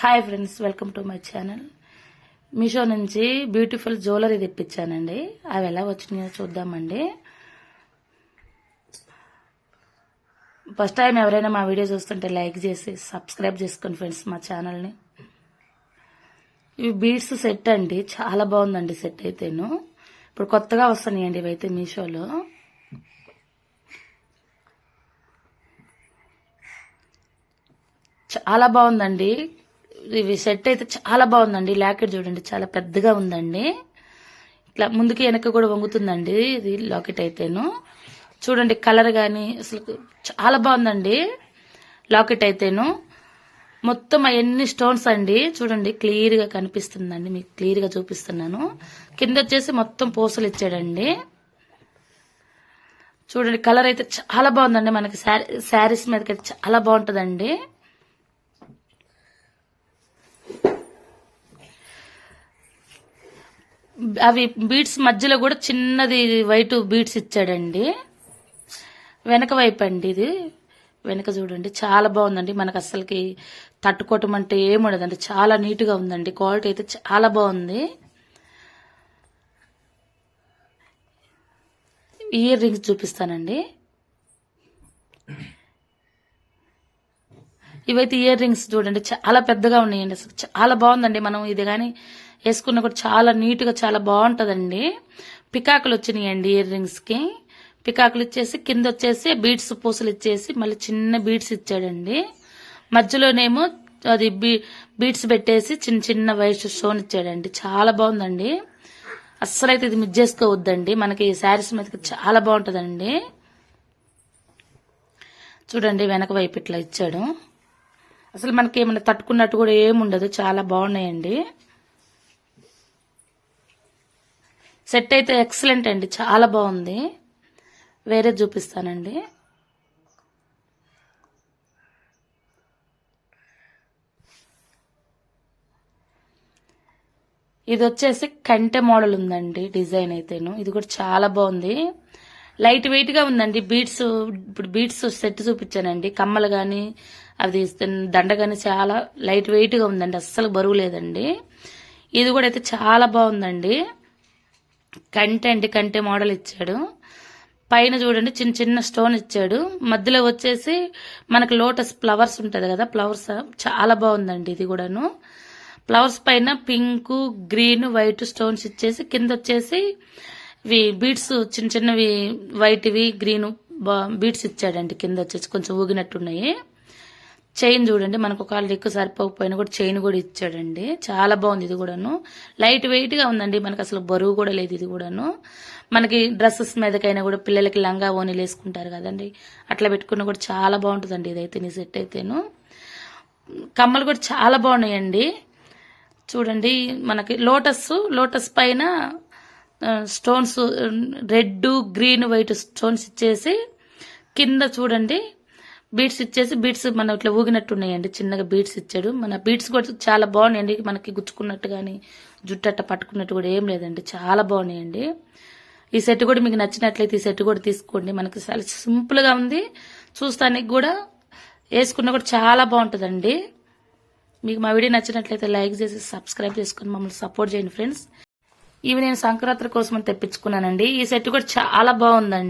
Hi friends welcome to my channel Meesho నుంచి beautiful jewellery తెప్పించానండి. అవి ఎలా వచ్చినాయో చూద్దామండి. ఫస్ట్ టైం ఎవరైనా మా వీడియో చూస్తుంటే లైక్ చేసి సబ్స్క్రైబ్ చేసుకోండి ఫ్రెండ్స్ మా ఛానల్ని ఇవి బీడ్స్ సెట్ అండి. చాలా బాగుందండి సెట్ అయితేను. ఇప్పుడు కొత్తగా వస్తున్నాయండి ఇవైతే మీషోలో చాలా బాగుందండి. ఇవి సెట్ అయితే చాలా బాగుందండి. లాకెట్ చూడండి చాలా పెద్దగా ఉందండి. ఇట్లా ముందుకి వెనక కూడా వంగుతుందండి ఇది లాకెట్ అయితేను. చూడండి కలర్ కానీ అసలు చాలా బాగుందండి లాకెట్ అయితేను. మొత్తం అవన్నీ స్టోన్స్ అండి. చూడండి క్లియర్గా కనిపిస్తుందండి. మీకు క్లియర్గా చూపిస్తున్నాను. కింద వచ్చేసి మొత్తం పూసలు ఇచ్చాడండి. చూడండి కలర్ అయితే చాలా బాగుందండి. మనకి శారీ శారీస్ మీదకి అయితే చాలా బాగుంటుందండి. అవి బీడ్స్ మధ్యలో కూడా చిన్నది వైట్ బీడ్స్ ఇచ్చాడండి. వెనక వైపు అండి ఇది. వెనక చూడండి. చాలా బాగుందండి. మనకు అస్సలకి తట్టుకోవటం అంటే ఏముండదండి చాలా నీట్గా ఉందండి. క్వాలిటీ అయితే చాలా బాగుంది. ఇయర్ రింగ్స్ చూపిస్తానండి. ఇవైతే ఇయర్ రింగ్స్ చూడండి. చాలా పెద్దగా ఉన్నాయండి. అసలు చాలా బాగుందండి. మనం ఇది కానీ వేసుకున్న కూడా చాలా నీట్గా చాలా బాగుంటుందండి పికాకులు వచ్చినాయండి ఇయర్ రింగ్స్కి పికాకులు ఇచ్చేసి కింద వచ్చేసి బీడ్స్ పూసలు ఇచ్చేసి మళ్ళీ చిన్న బీడ్స్ ఇచ్చాడండి. మధ్యలోనేమో అది బీ బీడ్స్ పెట్టేసి చిన్న చిన్న వైట్ స్టోన్ ఇచ్చాడండి. చాలా బాగుందండి అస్సలైతే ఇది మిస్ చేసుకోవద్దండి. మనకి ఈ శారీస్ మీదకి చాలా బాగుంటుందండి చూడండి వెనక వైపు ఇట్లా ఇచ్చాడు. అసలు మనకి ఏమైనా తట్టుకున్నట్టు కూడా ఏముండదు. చాలా బాగున్నాయండి సెట్ అయితే ఎక్సలెంట్ అండి చాలా బాగుంది. వేరే చూపిస్తానండి. ఇది వచ్చేసి కంటె మోడల్ ఉందండి డిజైన్ అయితేను. ఇది కూడా చాలా బాగుంది. లైట్ వెయిట్గా ఉందండి బీట్స్ ఇప్పుడు బీట్స్ సెట్ చూపించానండి. కమ్మలు కానీ అది దండ కానీ చాలా లైట్ వెయిట్గా ఉందండి అస్సలు బరువు లేదండి. ఇది కూడా అయితే చాలా బాగుందండి. కంటే అండి కంటే మోడల్ ఇచ్చాడు. పైన చూడండి చిన్న చిన్న స్టోన్ ఇచ్చాడు. మధ్యలో వచ్చేసి మనకు లోటస్ ఫ్లవర్స్ ఉంటుంది కదా ఫ్లవర్స్ చాలా బాగుందండి ఇది కూడాను. ఫ్లవర్స్ పైన పింక్ గ్రీన్ వైట్ స్టోన్స్ ఇచ్చేసి కింద వచ్చేసి ఇవి బీడ్స్ చిన్న చిన్నవి వైట్వి గ్రీన్ బీడ్స్ ఇచ్చాడండి కింద వచ్చేసి కొంచెం ఊగినట్టున్నాయి. చైన్ చూడండి మనకు ఒక లెక్కు సరిపోకపోయినా కూడా చైన్ కూడా ఇచ్చాడండి. చాలా బాగుంది ఇది కూడాను. లైట్ వెయిట్గా ఉందండి మనకు అసలు బరువు కూడా లేదు ఇది కూడాను. మనకి డ్రెస్సెస్ మీదకైనా కూడా పిల్లలకి లంగా ఓనీలు వేసుకుంటారు కదండి. అట్లా పెట్టుకున్న కూడా చాలా బాగుంటుందండి ఇదైతే నీ సెట్ అయితేను. కమ్మలు కూడా చాలా బాగున్నాయండి. చూడండి మనకి లోటస్ లోటస్ పైన stones red green white stones ఇచ్చేసి కింద చూడండి బీట్స్ ఇచ్చేసి బీట్స్ మన ఇట్లా ఊగినట్టు ఉన్నాయండి చిన్నగా బీట్స్ ఇచ్చాడు. మన బీట్స్ కూడా చాలా బాగున్నాయండి. మనకి గుచ్చుకున్నట్టు కానీ జుట్టట్ట పట్టుకున్నట్టు కూడా ఏం లేదండి. చాలా బాగున్నాయండి. ఈ సెట్ కూడా మీకు నచ్చినట్లయితే ఈ సెట్ కూడా తీసుకోండి. మనకి చాలా సింపుల్గా ఉంది. చూస్తానికి కూడా వేసుకున్న కూడా చాలా బాగుంటుందండి. మీకు మా వీడియో నచ్చినట్లయితే లైక్ చేసి సబ్స్క్రైబ్ చేసుకుని మమ్మల్ని సపోర్ట్ చేయండి ఫ్రెండ్స్. ఇవి నేను సంక్రాంతి కోసం తెప్పించుకున్నానండి. ఈ సెట్ కూడా చాలా బాగుందండి.